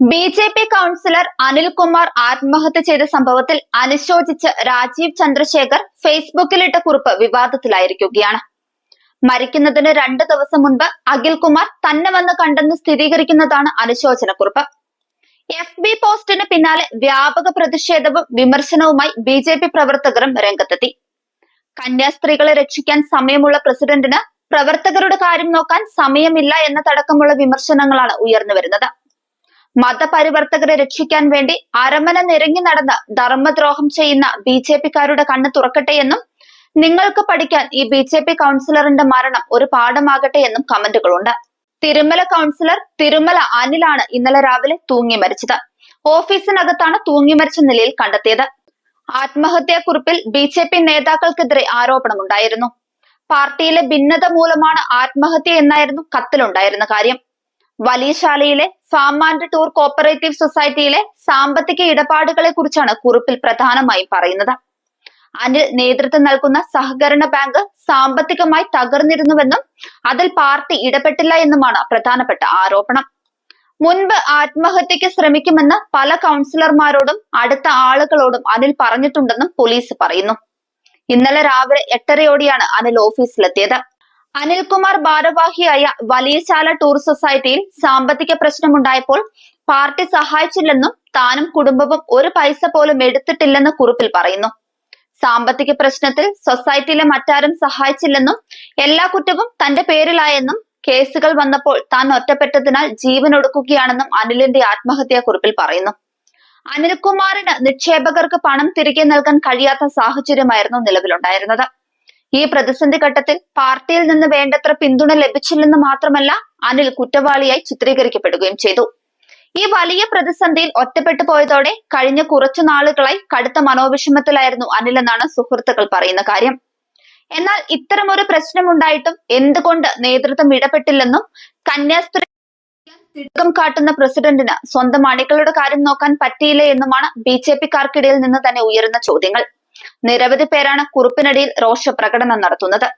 B J P councillor Anilkumar ആത്മഹത്യ ചെയ്ത സംഭവത്തിൽ അനുശോചിച്ച് രാജീവ് ചന്ദ്രശേഖർ ഫേസ്ബുക്കിലിട്ട കുറിപ്പ് വിവാദത്തിലായിരിക്കുകയാണ്. മരിക്കുന്നതിന് രണ്ട് ദിവസം മുൻപ് അഖിൽകുമാർ തന്നെ വന്ന് കണ്ടെന്ന് സ്ഥിരീകരിക്കുന്നതാണ് അനുശോചന കുറിപ്പ്. എഫ് ബി പോസ്റ്റിന് പിന്നാലെ വ്യാപക പ്രതിഷേധവും വിമർശനവുമായി ബി ജെ പി പ്രവർത്തകരും രംഗത്തെത്തി. കന്യാസ്ത്രീകളെ രക്ഷിക്കാൻ സമയമുള്ള പ്രസിഡന്റിന് പ്രവർത്തകരുടെ കാര്യം നോക്കാൻ സമയമില്ല എന്നതടക്കമുള്ള വിമർശനങ്ങളാണ് ഉയർന്നു വരുന്നത് മതപരിവർത്തകരെ രക്ഷിക്കാൻ വേണ്ടി അരമന നിരങ്ങി നടന്ന് ധർമ്മദ്രോഹം ചെയ്യുന്ന ബി ജെ പിക്കാരുടെ കണ്ണ് തുറക്കട്ടെ എന്നും നിങ്ങൾക്ക് പഠിക്കാൻ ഈ ബി ജെ പി കൗൺസിലറിന്റെ മരണം ഒരു പാഠമാകട്ടെ എന്നും കമന്റുകളുണ്ട്. തിരുമല കൗൺസിലർ തിരുമല അനിലാണ് ഇന്നലെ രാവിലെ തൂങ്ങി മരിച്ചത്. ഓഫീസിനകത്താണ് തൂങ്ങി മരിച്ച നിലയിൽ കണ്ടെത്തിയത്. ആത്മഹത്യാക്കുറിപ്പിൽ ബി ജെ പി നേതാക്കൾക്കെതിരെ ആരോപണമുണ്ടായിരുന്നു. പാർട്ടിയിലെ ഭിന്നത മൂലമാണ് ആത്മഹത്യ എന്നായിരുന്നു കത്തിലുണ്ടായിരുന്ന കാര്യം. വലിയശാലയിലെ ഫാം ആൻഡ് ടൂർ കോപ്പറേറ്റീവ് സൊസൈറ്റിയിലെ സാമ്പത്തിക ഇടപാടുകളെ കുറിച്ചാണ് കുറിപ്പിൽ പ്രധാനമായും പറയുന്നത്. അനിൽ നേതൃത്വം നൽകുന്ന സഹകരണ ബാങ്ക് സാമ്പത്തികമായി തകർന്നിരുന്നുവെന്നും അതിൽ പാർട്ടി ഇടപെട്ടില്ല എന്നുമാണ് പ്രധാനപ്പെട്ട ആരോപണം. മുൻപ് ആത്മഹത്യക്ക് ശ്രമിക്കുമെന്ന് പല കൗൺസിലർമാരോടും അടുത്ത ആളുകളോടും അനിൽ പറഞ്ഞിട്ടുണ്ടെന്നും പോലീസ് പറയുന്നു. ഇന്നലെ രാവിലെ എട്ടരയോടെയാണ് അനിൽ ഓഫീസിലെത്തിയത്. അനിൽകുമാർ ഭാരവാഹിയായ വലിയശാല ടൂർ സൊസൈറ്റിയിൽ സാമ്പത്തിക പ്രശ്നമുണ്ടായപ്പോൾ പാർട്ടി സഹായിച്ചില്ലെന്നും താനും കുടുംബവും ഒരു പൈസ പോലും എടുത്തിട്ടില്ലെന്ന് കുറിപ്പിൽ പറയുന്നു. സാമ്പത്തിക പ്രശ്നത്തിൽ സൊസൈറ്റിയിലെ മറ്റാരും സഹായിച്ചില്ലെന്നും എല്ലാ കുറ്റവും തന്റെ പേരിലായെന്നും കേസുകൾ വന്നപ്പോൾ താൻ ഒറ്റപ്പെട്ടതിനാൽ ജീവൻ ഒടുക്കുകയാണെന്നും അനിലിന്റെ ആത്മഹത്യാ കുറിപ്പിൽ പറയുന്നു. അനിൽകുമാറിന് നിക്ഷേപകർക്ക് പണം തിരികെ നൽകാൻ കഴിയാത്ത സാഹചര്യമായിരുന്നു നിലവിലുണ്ടായിരുന്നത്. ഈ പ്രതിസന്ധി ഘട്ടത്തിൽ പാർട്ടിയിൽ നിന്ന് വേണ്ടത്ര പിന്തുണ ലഭിച്ചില്ലെന്ന് മാത്രമല്ല അനിൽ കുറ്റവാളിയായി ചിത്രീകരിക്കപ്പെടുകയും ചെയ്തു. ഈ വലിയ പ്രതിസന്ധിയിൽ ഒറ്റപ്പെട്ടു പോയതോടെ കഴിഞ്ഞ കുറച്ചു നാളുകളായി കടുത്ത മനോവിഷമത്തിലായിരുന്നു അനിൽ എന്നാണ് സുഹൃത്തുക്കൾ പറയുന്ന കാര്യം. എന്നാൽ ഇത്തരമൊരു പ്രശ്നമുണ്ടായിട്ടും എന്തുകൊണ്ട് നേതൃത്വം ഇടപെട്ടില്ലെന്നും കന്യാസ്ത്രീ തിടുക്കം കാട്ടുന്ന പ്രസിഡന്റിന് സ്വന്തം അണികളുടെ കാര്യം നോക്കാൻ പറ്റിയില്ല എന്നുമാണ് ബി ജെ പിക്കാർക്കിടയിൽ നിന്ന് തന്നെ ഉയരുന്ന ചോദ്യങ്ങൾ. നിരവധി പേരാണ് കുറിപ്പിനടിയിൽ രോഷപ്രകടനം നടത്തുന്നത്